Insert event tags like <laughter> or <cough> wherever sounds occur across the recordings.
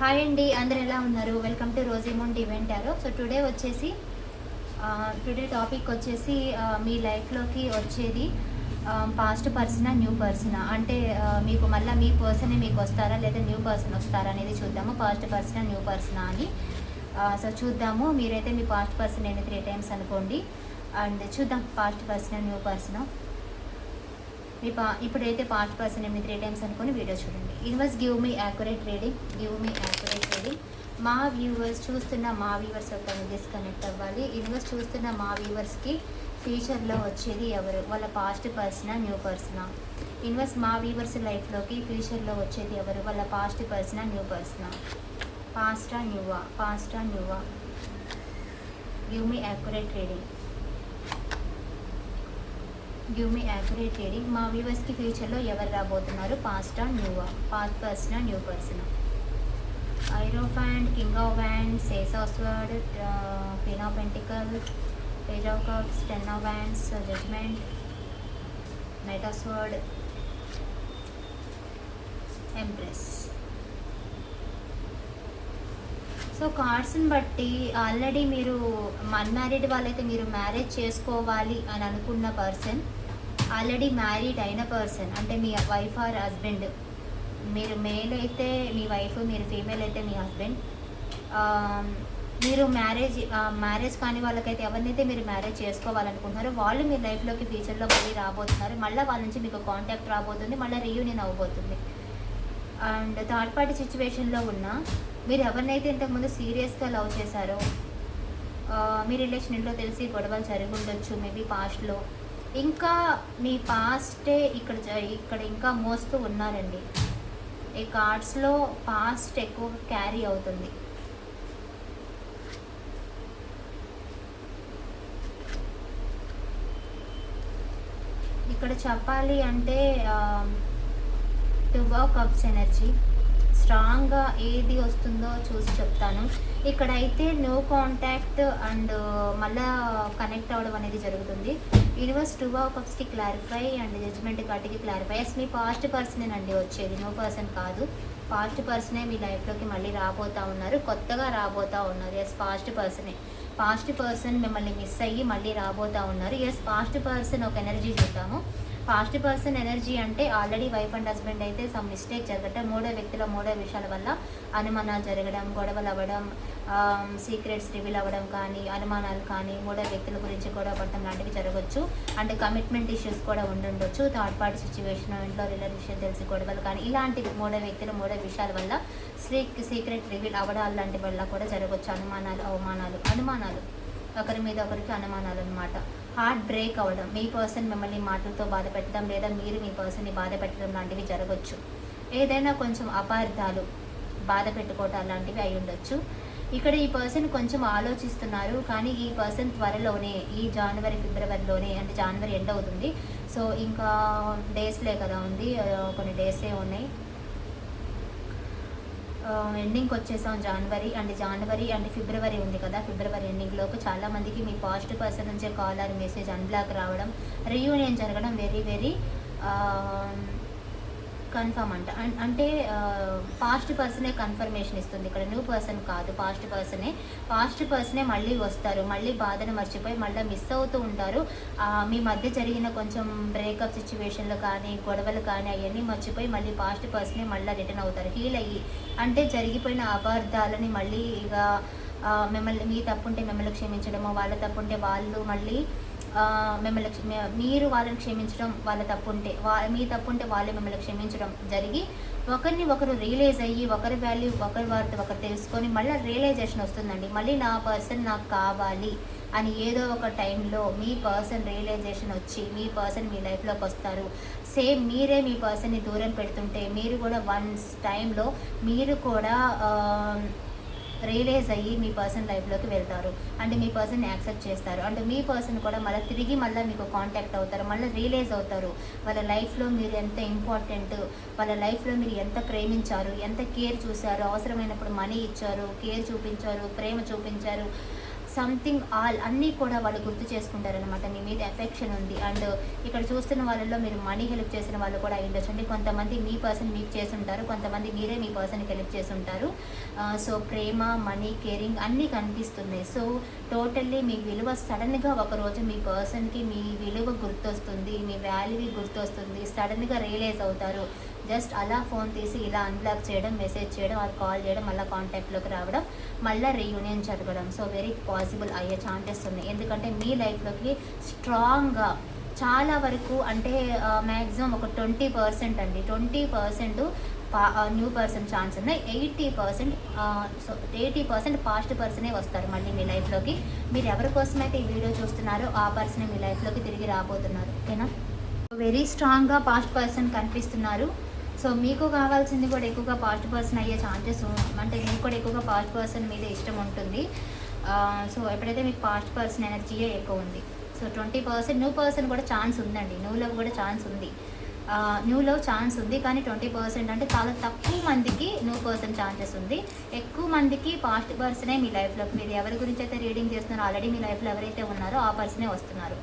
Hi అండి అందరు ఎలా ఉన్నారు? వెల్కమ్ టు రోజీమౌంట్ ఈవెంట్ యారో సో టుడే వచ్చేసి టుడే టాపిక్ వచ్చేసి మీ లైఫ్లోకి వచ్చేది పాస్ట్ పర్సనా న్యూ పర్సనా అంటే మీకు మళ్ళీ మీ పర్సనే మీకు వస్తారా? లేదా న్యూ పర్సన్ వస్తారా అనేది చూద్దాము. పాస్ట్ పర్సనా న్యూ పర్సనా అని. సో చూద్దాము. మీరైతే మీ పాస్ట్ పర్సన్ ఏంటి త్రీ టైమ్స్ అనుకోండి. అండ్ చూద్దాం పాస్ట్ పర్సన్ న్యూ పర్సన్ మీ పా ఇప్పుడైతే పాస్ట్ పర్సన్ మీ త్రీ టైమ్స్ అనుకుని వీడియో చూడండి. Universe give me accurate reading give me accurate reading మా వ్యూవర్స్ చూస్తున్న మా వ్యూవర్స్ ఒక డిస్కనెక్ట్ అవ్వాలి. యూనివర్స్ చూస్తున్న మా వ్యూవర్స్కి ఫ్యూచర్లో వచ్చేది ఎవరు? వాళ్ళ పాస్ట్ పర్సనా న్యూ పర్సనా ఇన్వెస్ట్ మా వ్యూవర్స్ లైఫ్లోకి ఫ్యూచర్లో వచ్చేది ఎవరు? వాళ్ళ పాస్ట్ పర్సనా న్యూ పర్సనా పాస్టా న్యూవా పాస్టా న్యూవా give me accurate reading give me accurate reading మా వ్యూవర్స్కి ఫ్యూచర్లో ఎవరు రాబోతున్నారు? Past and new past person new person ఐరోఫ్యాండ్ king of wand సేస్ ఆస్వర్డ్ queen of pentacle page of cups ten of wands judgement knight of sword empress so కార్డ్స్ని బట్టి already మీరు unmarried వాళ్ళైతే మీరు మ్యారేజ్ చేసుకోవాలి అని అనుకున్న పర్సన్ ఆల్రెడీ మ్యారీడ్ అయిన person అంటే మీ వైఫ్ ఆర్ హస్బెండ్ మీరు మేల్ అయితే మీ వైఫ్ మీరు ఫీమేల్ అయితే మీ హస్బెండ్ మీరు మ్యారేజ్ మ్యారేజ్ కాని వాళ్ళకైతే ఎవరినైతే మీరు మ్యారేజ్ చేసుకోవాలనుకుంటున్నారో వాళ్ళు మీ లైఫ్లోకి ఫ్యూచర్లో మళ్ళీ రాబోతున్నారు. మళ్ళీ వాళ్ళ నుంచి మీకు కాంటాక్ట్ రాబోతుంది మళ్ళీ రీయూనియన్ అవ్వబోతుంది. అండ్ థర్డ్ పార్టీ సిచ్యువేషన్లో ఉన్న మీరు ఎవరినైతే ఇంతకుముందు సీరియస్గా లవ్ చేశారో మీ రిలేషన్ ఇంట్లో తెలిసి గొడవలు జరిగి ఉండొచ్చు మేబీ పాస్ట్లో. ఇంకా మీ పాస్టే ఇక్కడ ఇక్కడ ఇంకా మోస్తూ ఉన్నారండి. ఈ కార్డ్స్లో పాస్ట్ ఎక్కువ క్యారీ అవుతుంది. ఇక్కడ చెప్పాలి అంటే టుబా కప్స్ ఎనర్జీ స్ట్రాంగ్గా ఏది వస్తుందో చూసి చెప్తాను. ఇక్కడైతే నో కాంటాక్ట్ అండ్ మళ్ళా కనెక్ట్ అవ్వడం అనేది జరుగుతుంది. యూనివర్స్ టూ ఆఫ్ కప్స్కి క్లారిఫై అండ్ జడ్జ్మెంట్ కార్డుకి క్లారిఫై ఎస్ మీ పాస్ట్ పర్సనే అండి వచ్చేది. నో పర్సన్ కాదు. పాస్ట్ పర్సనే మీ లైఫ్లోకి మళ్ళీ రాబోతా ఉన్నారు. కొత్తగా రాబోతా ఉన్నారు. ఎస్ పాస్ట్ పర్సనే పాస్ట్ పర్సన్ మిమ్మల్ని మిస్ అయ్యి మళ్ళీ రాబోతా ఉన్నారు. ఎస్ పాస్ట్ పర్సన్ ఒక ఎనర్జీ చూద్దాము. ఫాస్ట్ పర్సన్ ఎనర్జీ అంటే ఆల్రెడీ వైఫ్ అండ్ హస్బెండ్ అయితే సమ్ మిస్టేక్ జరగటం మూడో వ్యక్తుల మూడో విషయాల వల్ల అనుమానాలు జరగడం గొడవలు అవ్వడం సీక్రెట్స్ రివీల్ అవ్వడం కానీ అనుమానాలు కానీ మూడో వ్యక్తుల గురించి గొడవ పడటం లాంటివి జరగవచ్చు. అంటే కమిట్మెంట్ ఇష్యూస్ కూడా ఉండుండొచ్చు. థర్డ్ పార్టీ సిచ్యువేషన్ ఇంట్లో రిలేషన్ తెలిసి గొడవలు కానీ ఇలాంటివి మూడో వ్యక్తులు మూడో విషయాల వల్ల సీక్రెట్ రివీల్ అవ్వడాలు లాంటి వల్ల కూడా జరగవచ్చు. అనుమానాలు అవమానాలు అనుమానాలు. ఒకరి మీద ఒకరికి అనుమానాలు అనమాట హార్ట్ బ్రేక్ అవ్వడం మీ పర్సన్ మిమ్మల్ని మాటలతో బాధ పెట్టడం లేదా మీరు మీ పర్సన్ని బాధ పెట్టడం లాంటివి జరగవచ్చు ఏదైనా కొంచెం అపార్థాలు బాధ పెట్టుకోవటం లాంటివి అయి ఉండొచ్చు. ఇక్కడ ఈ పర్సన్ కొంచెం ఆలోచిస్తున్నారు కానీ ఈ పర్సన్ త్వరలోనే ఈ జనవరి ఫిబ్రవరిలోనే అంటే జనవరి ఎండ్ అవుతుంది. సో ఇంకా డేస్లే కదా ఉంది కొన్ని డేసే ఉన్నాయి. ఎండింగ్కి వచ్చేసాం జనవరి అండ్ జనవరి అండ్ ఫిబ్రవరి ఉంది కదా. ఫిబ్రవరి ఎండింగ్లోకి చాలా మందికి మీ పాజిటివ్ పర్సన్ నుంచే కాల్ ఆర్ మెసేజ్ అన్బ్లాక్ రావడం రీయూనియన్ జరగడం వెరీ వెరీ కన్ఫర్మ్ అంట. అంటే పాస్ట్ పర్సనే కన్ఫర్మేషన్ ఇస్తుంది. ఇక్కడ న్యూ పర్సన్ కాదు పాస్ట్ పర్సనే పాస్ట్ పర్సనే మళ్ళీ వస్తారు. మళ్ళీ బాధను మర్చిపోయి మళ్ళీ మిస్ అవుతూ ఉంటారు. మీ మధ్య జరిగిన కొంచెం బ్రేకప్ సిచ్యువేషన్లు కానీ గొడవలు కానీ అవన్నీ మర్చిపోయి మళ్ళీ పాస్ట్ పర్సనే మళ్ళీ రిటర్న్ అవుతారు. హీల్ అయ్యి. అంటే జరిగిపోయిన అపార్థాలని మళ్ళీ ఇక మిమ్మల్ని మీ తప్పుంటే మిమ్మల్ని క్షమించడము వాళ్ళ తప్పుంటే వాళ్ళు మళ్ళీ మిమ్మల్ని మీరు వాళ్ళని క్షమించడం వాళ్ళ తప్పుంటే వా మీ తప్పు ఉంటే వాళ్ళే మిమ్మల్ని క్షమించడం జరిగి ఒకరిని ఒకరు రియలైజ్ అయ్యి ఒకరి వాల్యూ ఒకరి వారితో ఒకరు తెలుసుకొని మళ్ళీ రియలైజేషన్ వస్తుందండి. మళ్ళీ నా పర్సన్ నాకు కావాలి అని ఏదో ఒక టైంలో మీ పర్సన్ రియలైజేషన్ వచ్చి మీ పర్సన్ మీ లైఫ్లోకి వస్తారు. సేమ్ మీరే మీ పర్సన్ని దూరం పెడుతుంటే మీరు కూడా వన్స్ టైంలో మీరు కూడా రియలైజ్ అయ్యి మీ పర్సన్ లైఫ్లోకి వెళ్తారు. అంటే మీ పర్సన్ యాక్సెప్ట్ చేస్తారు. అంటే మీ పర్సన్ కూడా మళ్ళీ తిరిగి మళ్ళీ మీకు కాంటాక్ట్ అవుతారు. మళ్ళీ రియలైజ్ అవుతారు. వాళ్ళ లైఫ్లో మీరు ఎంత ఇంపార్టెంట్ వాళ్ళ లైఫ్లో మీరు ఎంత ప్రేమించారు ఎంత కేర్ చూశారు అవసరమైనప్పుడు మనీ ఇచ్చారు కేర్ చూపించారు ప్రేమ చూపించారు సంథింగ్ ఆల్ అన్నీ కూడా వాళ్ళు గుర్తు చేసుకుంటారనమాట మీ మీద ఎఫెక్షన్ ఉంది. అండ్ ఇక్కడ చూస్తున్న వాళ్ళలో మీరు మనీ హెల్ప్ చేసిన వాళ్ళు కూడా అయి ఉండొచ్చు కొంతమంది మీ పర్సన్ మీకు చేసి ఉంటారు కొంతమంది మీరే మీ పర్సన్కి హెల్ప్ చేసి ఉంటారు సో ప్రేమ మనీ కేరింగ్ అన్నీ కనిపిస్తున్నాయి. సో టోటల్లీ మీ విలువ సడన్గా ఒకరోజు మీ పర్సన్కి మీ విలువ గుర్తొస్తుంది. మీ వాల్యూ గుర్తొస్తుంది. సడన్గా రియలైజ్ అవుతారు. జస్ట్ అలా ఫోన్ తీసి ఇలా అన్బ్లాక్ చేయడం మెసేజ్ చేయడం అది కాల్ చేయడం మళ్ళీ కాంటాక్ట్లోకి రావడం మళ్ళీ రీయూనియన్ జరగడం. సో వెరీ పాసిబుల్ అయ్యే ఛాన్సెస్ ఉన్నాయి. ఎందుకంటే మీ లైఫ్లోకి స్ట్రాంగ్గా చాలా వరకు అంటే మ్యాక్సిమం ఒక ట్వంటీ పర్సెంట్ అండి. Twenty percent new person chance ఉన్నాయి. Eighty percent so eighty percent past పర్సనే వస్తారు మళ్ళీ మీ లైఫ్లోకి మీరు ఎవరి కోసమైతే ఈ వీడియో చూస్తున్నారో ఆ పర్సనే మీ లైఫ్లోకి తిరిగి రాబోతున్నారు. ఓకేనా? వెరీ స్ట్రాంగ్గా పాస్ట్ పర్సన్ కనిపిస్తున్నారు. సో మీకు కావాల్సింది కూడా ఎక్కువగా పాస్ట్ పర్సన్ అయ్యే ఛాన్సెస్ అంటే మీకు కూడా ఎక్కువగా పాస్ట్ పర్సన్ మీద ఇష్టం ఉంటుంది. సో ఎప్పుడైతే మీకు పాస్ట్ పర్సన్ ఎనర్జీయే ఎక్కువ ఉంది. So twenty percent new person కూడా ఛాన్స్ ఉందండి. న్యూ లవ్ కూడా ఛాన్స్ ఉంది. న్యూ లవ్ ఛాన్స్ ఉంది కానీ ట్వంటీ పర్సెంట్ అంటే చాలా తక్కువ మందికి న్యూ పర్సన్ ఛాన్సెస్ ఉంది. ఎక్కువ మందికి పాస్ట్ పర్సనే మీ లైఫ్లోకి మీరు ఎవరి గురించి అయితే రీడింగ్ చేస్తున్నారో ఆల్రెడీ మీ లైఫ్లో ఎవరైతే ఉన్నారో ఆ పర్సనే వస్తున్నారు.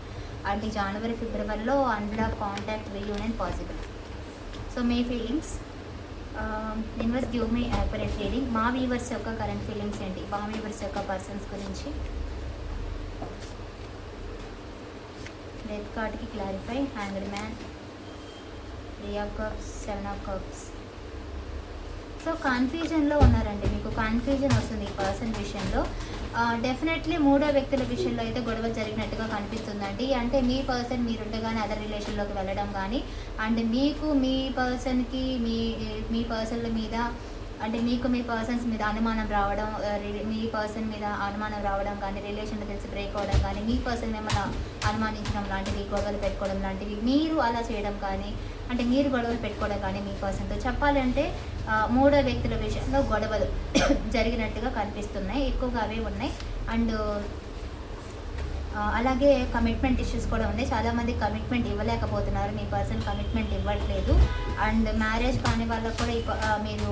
అంటే జనవరి ఫిబ్రవరిలో unblock contact reunion possible so మీ feelings invest give me accurate reading మా వీవర్స్ యొక్క కరెంట్ ఫీలింగ్స్ ఏంటి? మా వీవర్స్ యొక్క పర్సన్స్ గురించి. డెత్ కార్డ్కి clarify hanged man three of cups seven of cups so కన్ఫ్యూజన్లో ఉన్నారండి. మీకు కన్ఫ్యూజన్ వస్తుంది ఈ పర్సన్ విషయంలో. డెఫినెట్లీ మూడో వ్యక్తుల విషయంలో అయితే గొడవలు జరిగినట్టుగా కనిపిస్తుందండి. అంటే మీ పర్సన్ మీరుండగానే అదర్ రిలేషన్లోకి వెళ్ళడం కానీ అండ్ మీకు మీ పర్సన్కి మీ మీ పర్సన్ల మీద అంటే మీకు మీ పర్సన్స్ మీద అనుమానం రావడం మీ పర్సన్ మీద అనుమానం రావడం కానీ రిలేషన్లో తెలిసి బ్రేక్ అవ్వడం కానీ మీ పర్సన్ మిమ్మల్ని అనుమానించడం లాంటివి గొడవలు పెట్టుకోవడం లాంటివి మీరు అలా చేయడం కానీ అంటే మీరు గొడవలు పెట్టుకోవడం కానీ మీ పర్సన్తో చెప్పాలంటే మూడో వ్యక్తుల విషయంలో గొడవలు <coughs> జరిగినట్టుగా కనిపిస్తున్నాయి. ఎక్కువగా అవే ఉన్నాయి. అండ్ అలాగే కమిట్మెంట్ ఇష్యూస్ కూడా ఉన్నాయి. చాలామంది కమిట్మెంట్ ఇవ్వలేకపోతున్నారు. మీ పర్సన్ కమిట్మెంట్ ఇవ్వట్లేదు. అండ్ మ్యారేజ్ కాని వాళ్ళకు కూడా మీరు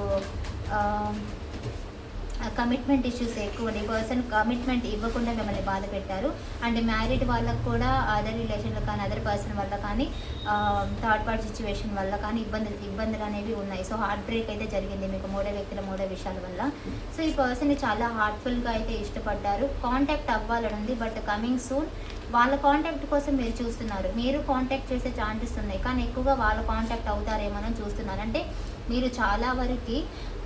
కమిట్మెంట్ ఇష్యూస్ ఎక్కువ ఈ పర్సన్ కమిట్మెంట్ ఇవ్వకుండా మిమ్మల్ని బాధ పెట్టారు. అండ్ మ్యారీడ్ వాళ్ళకు కూడా అదర్ రిలేషన్లో కానీ అదర్ పర్సన్ వల్ల కానీ థర్డ్ పార్టీ సిచ్యువేషన్ వల్ల కానీ ఇబ్బందులు ఇబ్బందులు అనేవి ఉన్నాయి. సో హార్ట్ బ్రేక్ అయితే జరిగింది మీకు మూడో వ్యక్తుల మూడో విషయాల వల్ల. సో ఈ పర్సన్ని చాలా హార్ట్ఫుల్గా అయితే ఇష్టపడ్డారు. కాంటాక్ట్ అవ్వాలని ఉంది బట్ కమింగ్ సూన్ వాళ్ళ కాంటాక్ట్ కోసం మీరు చూస్తున్నారు. మీరు కాంటాక్ట్ చేసే ఛాన్సెస్ ఉన్నాయి. కానీ ఎక్కువగా వాళ్ళ కాంటాక్ట్ అవుతారేమో చూస్తున్నారు. అంటే మీరు చాలా వరకు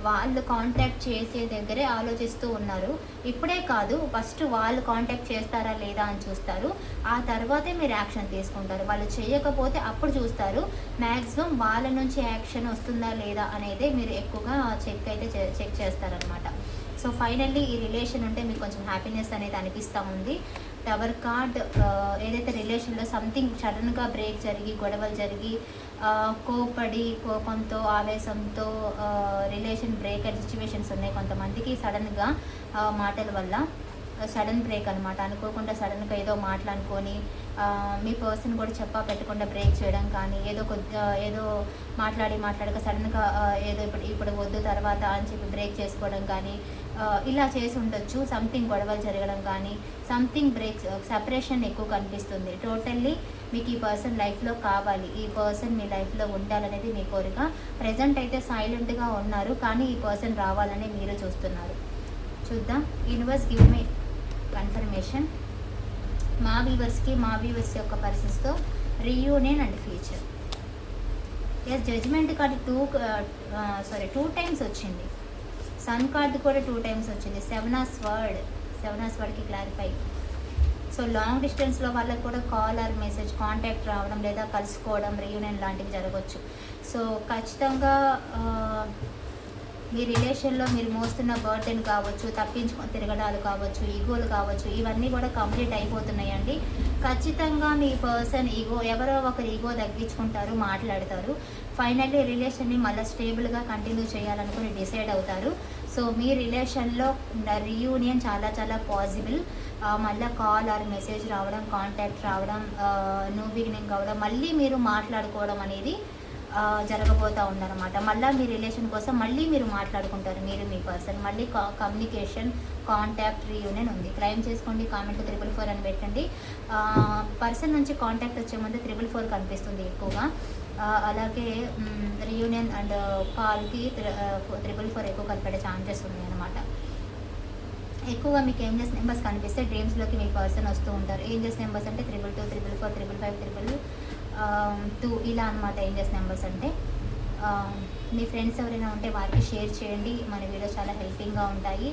వాళ్ళు కాంటాక్ట్ చేసే దగ్గరే ఆలోచిస్తూ ఉన్నారు. ఇప్పుడే కాదు ఫస్ట్ వాళ్ళు కాంటాక్ట్ చేస్తారా లేదా అని చూస్తారు. ఆ తర్వాతే మీరు యాక్షన్ తీసుకుంటారు. వాళ్ళు చేయకపోతే అప్పుడు చూస్తారు మ్యాక్సిమం వాళ్ళ నుంచి యాక్షన్ వస్తుందా లేదా అనేది మీరు ఎక్కువగా చెక్ అయితే చెక్ చేస్తారనమాట సో ఫైనల్లీ ఈ రిలేషన్ ఉంటే మీకు కొంచెం హ్యాపీనెస్ అనేది అనిపిస్తూ ఉంది. టవర్ కార్డ్ ఏదైతే రిలేషన్లో సంథింగ్ సడన్గా బ్రేక్ జరిగి గొడవలు జరిగి కోపడి కోపంతో ఆవేశంతో రిలేషన్ బ్రేక్ అయ్యే సిచ్యువేషన్స్ ఉన్నాయి కొంతమందికి సడన్గా మాటల వల్ల. సడన్ బ్రేక్ అనమాట అనుకోకుండా సడన్గా ఏదో మాట్లాడుకొని మీ పర్సన్ కూడా చెప్పా పెట్టకుండా బ్రేక్ చేయడం కానీ ఏదో కొద్ది ఏదో మాట్లాడి మాట్లాడక సడన్గా ఏదో ఇప్పుడు ఇప్పుడు వద్దు తర్వాత అని చెప్పి బ్రేక్ చేసుకోవడం కానీ ఇలా చేసి ఉండొచ్చు. సంథింగ్ గొడవలు జరగడం కానీ సంథింగ్ బ్రేక్ సపరేషన్ ఎక్కువ కనిపిస్తుంది. టోటల్లీ మీకు ఈ పర్సన్ లైఫ్లో కావాలి. ఈ పర్సన్ మీ లైఫ్లో ఉండాలనేది మీ కోరిక. ప్రజెంట్ అయితే సైలెంట్గా ఉన్నారు కానీ ఈ పర్సన్ రావాలని మీరు చూస్తున్నారు. చూద్దాం. యూనివర్స్ గివ్ మీ కన్ఫర్మేషన్ మా వ్యూవర్స్కి మా వ్యూవర్స్ యొక్క పర్సన్స్తో reunion and future yes judgement card two sorry two times వచ్చింది. సన్ కార్డు కూడా టూ టైమ్స్ వచ్చింది. సెవెనాస్ వర్డ్ సెవెనాస్ వర్డ్కి క్లారిఫై సో లాంగ్ డిస్టెన్స్లో వాళ్ళకి కూడా కాల్ ఆర్ మెసేజ్ కాంటాక్ట్ రావడం లేదా కలుసుకోవడం రీయూనియన్ లాంటివి జరగవచ్చు సో ఖచ్చితంగా మీ రిలేషన్లో మీరు మోస్తున్న బర్డెన్ కావచ్చు తప్పించుకొని తిరగడాలు కావచ్చు ఈగోలు కావచ్చు ఇవన్నీ కూడా కంప్లీట్ అయిపోతున్నాయండి. ఖచ్చితంగా మీ పర్సన్ ఈగో ఎవరో ఒకరు ఈగో తగ్గించుకుంటారు మాట్లాడతారు. ఫైనల్లీ రిలేషన్ని మళ్ళీ స్టేబుల్గా కంటిన్యూ చేయాలనుకుని డిసైడ్ అవుతారు. సో మీ రిలేషన్లో రీయూనియన్ చాలా చాలా పాసిబుల్ మళ్ళీ కాల్ ఆర్ మెసేజ్ రావడం కాంటాక్ట్ రావడం న్యూ బిగినింగ్ అవ్వడం మళ్ళీ మీరు మాట్లాడుకోవడం అనేది జరగబోతూ ఉందన్నమాట. మళ్ళీ మీ రిలేషన్ కోసం మళ్ళీ మీరు మాట్లాడుకుంటారు మీరు మీ పర్సన్ మళ్ళీ కమ్యూనికేషన్ కాంటాక్ట్ రీయూనియన్ ఉంది. క్లైమ్ చేసుకోండి కామెంట్ త్రిబుల్ ఫోర్ అని పెట్టండి. పర్సన్ నుంచి కాంటాక్ట్ వచ్చే ముందు త్రిబుల్ ఫోర్ కనిపిస్తుంది ఎక్కువగా. అలాగే రీయూనియన్ అండ్ పాల్కి త్రిబుల్ ఫోర్ ఎక్కువ కనిపెట్టే ఛాన్సెస్ ఉన్నాయి అనమాట ఎక్కువగా మీకు ఏంజెస్ నెంబర్స్ కనిపిస్తే డ్రీమ్స్లోకి మీ పర్సన్ వస్తూ ఉంటారు. ఏంజెస్ నెంబర్స్ అంటే triple two triple four triple five triple two ఇలా అనమాట ఏంజెస్ నెంబర్స్ అంటే. Um, మీ ఫ్రెండ్స్ ఎవరైనా ఉంటే వారికి షేర్ చేయండి. మన వీడియో చాలా హెల్పింగ్గా ఉంటాయి.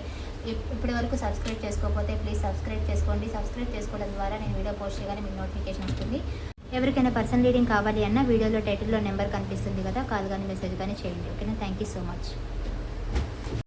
ఇప్- ఇప్పటి వరకు సబ్స్క్రైబ్ చేసుకోకపోతే ప్లీజ్ సబ్స్క్రైబ్ చేసుకోండి. సబ్స్క్రైబ్ చేసుకోవడం ద్వారా నేను వీడియో పోస్ట్ చేయగానే మీకు నోటిఫికేషన్ వస్తుంది. ఎవరికైనా పర్సనల్ రీడింగ్ కావాలి అన్న వీడియోలో టైటిల్లో నెంబర్ కనిపిస్తుంది కదా కాల్ కానీ మెసేజ్ కానీ చేయండి. ఓకేనా? Thank you so much.